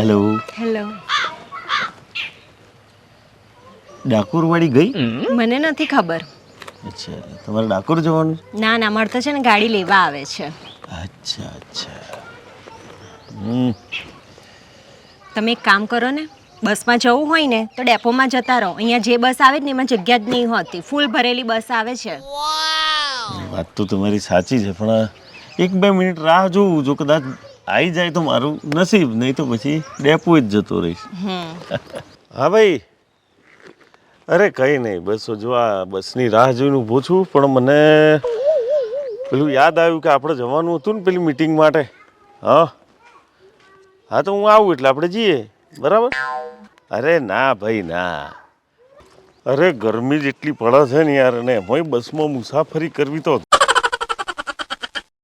Hello hello Dakor વાળી ગઈ મને નથી ખબર. અચ્છા તમારે ડાકોર જવાનું? ના ના મળતો છે ને ગાડી લેવા આવે છે. અચ્છા અચ્છા. હમ. તમે એક કામ કરો ને બસમાં જવું હોય ને તો ડેપોમાં જતા રહો. અહીંયા જે બસ આવે ને એમાં જગ્યા જ નહીં હોતી. ફૂલ ભરેલી બસ આવે છે. વાત તો તમારી સાચી છે પણ એક બે મિનિટ રાહ જોઉં જો કદાચ આવી જાય તો મારું નસીબ, નહીં તો પછી ડેપો જ જતો રહીશ. હા ભાઈ. અરે કંઈ નહીં, બસ જો આ બસની રાહ જોઈને ઊભો છું, પણ મને પેલું યાદ આવ્યું કે આપણે જવાનું હતું ને પેલી મીટિંગ માટે. હા. હા તો હું આવું એટલે આપણે જઈએ, બરાબર? અરે ના ભાઈ, ના. અરે ગરમી જેટલી પડે છે ને યાર, અને એમાંય બસમાં મુસાફરી કરવી તો